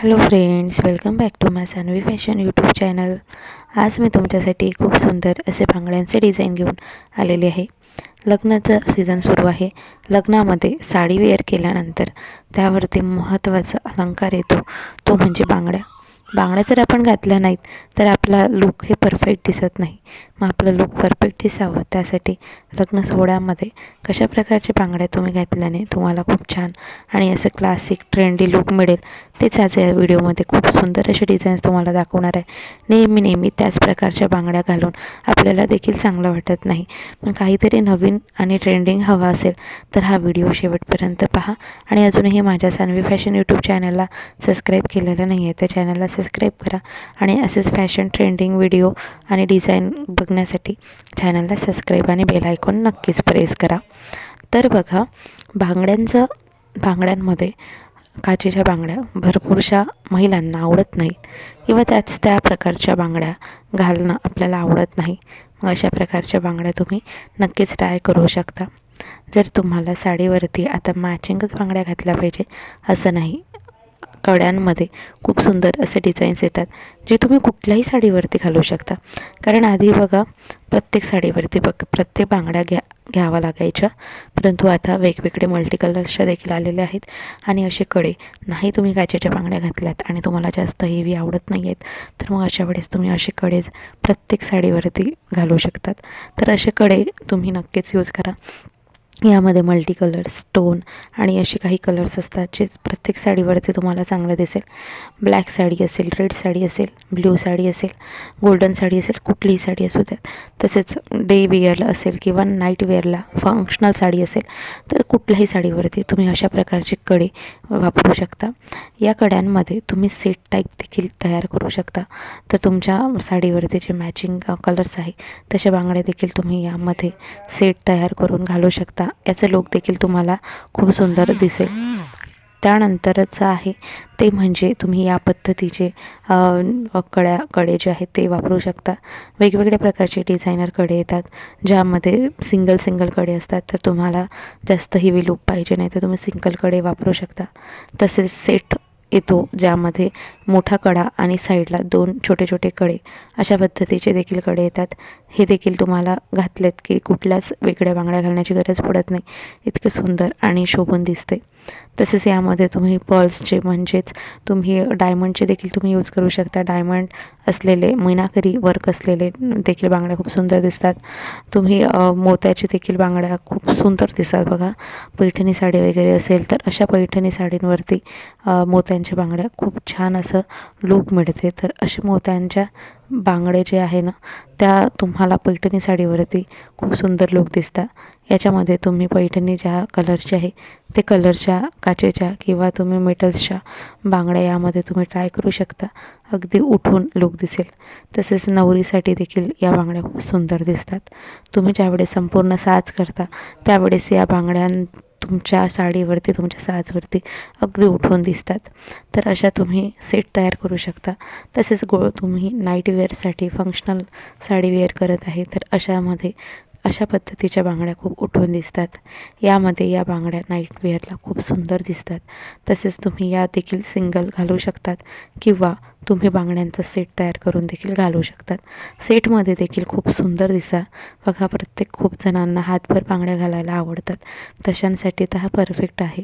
Hello friends welcome back to my Sanvi fashion YouTube channel आज मी तुमच्यासाठी खूप सुंदर असे बांगड्यांचे डिझाईन घेऊन आलेले आहे. लग्नाचं सीझन सुरू आहे. लग्नामध्ये साडी वेअर केल्यानंतर त्यावरती महत्त्वाचा अलंकार येतो. तो म्हणजे बांगड्या. बांगड्या जर आपण घातल्या नाहीत तर आपला लुक हे परफेक्ट दिसत नाही. मग आपलं लुक परफेक्ट दिसावं. त्यासाठी लग्न सोहळ्यामध्ये कशा प्रकारच्या बांगड्या तुम्ही घातल्याने तुम्हाला खूप छान आणि असं क्लासिक ट्रेंडी लुक मिळेल तेच आज या व्हिडिओमध्ये खूप सुंदर असे डिझाईन्स तुम्हाला दाखवणार आहे. नेहमी नेहमी त्याच प्रकारच्या बांगड्या घालून आपल्याला देखील चांगलं वाटत नाही. पण काहीतरी नवीन आणि ट्रेंडिंग हवा असेल तर हा व्हिडिओ शेवटपर्यंत पहा. आणि अजूनही माझ्या सानवी फॅशन यूट्यूब चॅनलला सबस्क्राईब केलेलं नाही आहे त्या चॅनलला सबस्क्राईब करा. आणि असेच फॅशन ट्रेंडिंग व्हिडिओ आणि डिझाईन बघ बघण्यासाठी चॅनलला सबस्क्राईब आणि बेल आयकॉन नक्कीच प्रेस करा. तर बघा बांगड्यांचं बांगड्यांमध्ये काचेच्या बांगड्या भरपूरशा महिलांना आवडत नाहीत. किंवा त्याच त्या प्रकारच्या बांगड्या घालणं आपल्याला आवडत नाही. मग अशा प्रकारच्या बांगड्या तुम्ही नक्कीच ट्राय करू शकता. जर तुम्हाला साडीवरती आता मॅचिंगच बांगड्या घातल्या पाहिजे असं नाही. कड्यांमध्ये खूप सुंदर असे डिझाईन्स येतात जे तुम्ही कुठल्याही साडीवरती घालू शकता. कारण आधी बघा प्रत्येक साडीवरती बघ प्रत्येक बांगड्या घ्या घ्यावा लागायच्या. परंतु आता वेगवेगळे मल्टी कलर्सच्या देखील आलेले आहेत आणि असे कडे नाही तुम्ही काचेच्या बांगड्या घातल्यात आणि तुम्हाला जास्त हेवी आवडत नाही आहेत तर मग अशा वेळेस तुम्ही असे कडे प्रत्येक साडीवरती घालू शकतात. तर असे कडे तुम्ही नक्कीच यूज करा. यामध्ये मल्टी कलर्स स्टोन आणि असे काही कलर्स असतात जे प्रत्येक साडीवरती तुम्हाला चांगलं दिसेल. ब्लॅक साडी असेल रेड साडी असेल ब्ल्यू साडी असेल गोल्डन साडी असेल कुठलीही साडी असू द्यात. तसेच डे वेअरला असेल किंवा नाईट वेअरला फंक्शनल साडी असेल तर कुठल्याही साडीवरती तुम्ही अशा प्रकारचे कडे वापरू शकता. या कड्यांमध्ये तुम्ही सेट टाईप देखील तयार करू शकता. तर तुमच्या साडीवरती जे मॅचिंग कलर्स आहे तशा बांगड्या देखील तुम्ही यामध्ये सेट तयार करून घालू शकता. याचं लुक देखील तुम्हाला खूप सुंदर दिसेल. त्यानंतरचं आहे ते म्हणजे तुम्ही या पद्धतीचे कड्या कडे जे आहेत ते वापरू शकता. वेगवेगळ्या प्रकारचे डिझायनरकडे येतात ज्यामध्ये सिंगल सिंगलकडे असतात तर तुम्हाला जास्त हिवी लूप पाहिजे नाही तर तुम्ही सिंगलकडे वापरू शकता. तसेच सेट येतो ज्यामध्ये मोठा कडा आणि साईडला दोन छोटे छोटे कडे अशा पद्धतीचे देखील कडे येतात. हे देखील तुम्हाला घातलेत की कुठल्याच वेगळ्या बांगड्या घालण्याची गरज पडत नाही. इतके सुंदर आणि शोभून दिसते तसेच यामध्ये तुम्ही पर्ल्सचे म्हणजेच तुम्ही डायमंडचे देखील तुम्ही यूज करू शकता. डायमंड असलेले मीनाकरी वर्क असलेले देखील बांगड्या खूप सुंदर दिसतात. तुम्ही मोत्याचे देखील बांगड्या खूप सुंदर दिसतात बघा. पैठणी साडी वगैरे असेल तर अशा पैठणी साडींवरती मोत्या मोत्यांच्या बांगड्या खूप छान असं लूक मिळते. तर असे मोत्यांच्या बांगडे जे आहे ना त्या तुम्हाला पैठणी साडीवरती खूप सुंदर लूक दिसतात. याच्यामध्ये तुम्ही पैठणी ज्या कलरची आहे ते कलरच्या काचेच्या किंवा तुम्ही मेटल्सच्या बांगड्या यामध्ये तुम्ही ट्राय करू शकता. अगदी उठून लुक दिसेल. तसेच नवरीसाठी देखील या बांगड्या खूप सुंदर दिसतात. तुम्ही ज्यावेळेस संपूर्ण साज करता त्यावेळेस या बांगड्यां तुमच्या साडीवरती तुमच्या साजवरती अगदी उठून दिसतात. तर अशा तुम्ही सेट तयार करू शकता. तसेच गो तुम्ही नाईट वेअरसाठी फंक्शनल साडी वेअर करत आहे. तर अशामध्ये अशा पद्धतीच्या बांगड्या खूप उठून दिसतात. यामध्ये या बांगड्या नाईटवेअरला खूप सुंदर दिसतात. तसेच तुम्ही या देखील सिंगल घालू शकतात किंवा तुम्ही बांगड्यांचा सेट तयार करून देखील घालू शकतात. सेटमध्ये देखील खूप सुंदर दिसा. बघा प्रत्येक खूप जणांना हातभर बांगड्या घालायला आवडतात. तशांसाठी तर हा परफेक्ट आहे.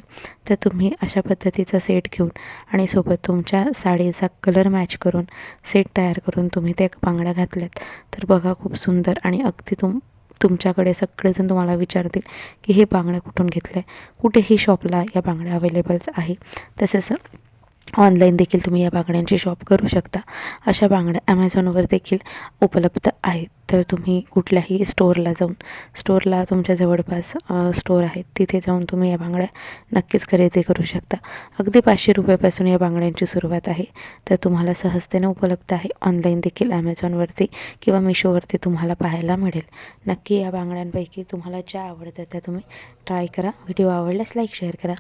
तर तुम्ही अशा पद्धतीचा सेट घेऊन आणि सोबत तुमच्या साडीचा कलर मॅच करून सेट तयार करून तुम्ही त्या बांगड्या घातल्यात. तर बघा खूप सुंदर आणि अगदी तुम तुमच्याकडे सगळेजण तुम्हाला विचारतील की हे बांगड्या कुठून घेतल्या? कुठेही शॉपला या बांगड्या अवेलेबल्स आहे तसेच ऑनलाईन देखील तुम्ही या बांगड्यांची शॉप करू शकता. अशा बांगड्या ॲमेझॉनवर देखील उपलब्ध आहेत. तर तुम्ही कुठल्याही स्टोअरला जाऊन स्टोअरला तुमच्या जवळपास स्टोअर आहेत. तिथे जाऊन तुम्ही या बांगड्या नक्कीच खरेदी करू शकता. अगदी पाचशे रुपयापासून या बांगड्यांची सुरुवात आहे. तर तुम्हाला सहजतेने उपलब्ध आहे. ऑनलाईन देखील ॲमेझॉनवरती किंवा मिशोवरती तुम्हाला पाहायला मिळेल. नक्की या बांगड्यांपैकी तुम्हाला ज्या आवडतात त्या तुम्ही ट्राय करा. व्हिडिओ आवडल्यास लाईक शेअर करा.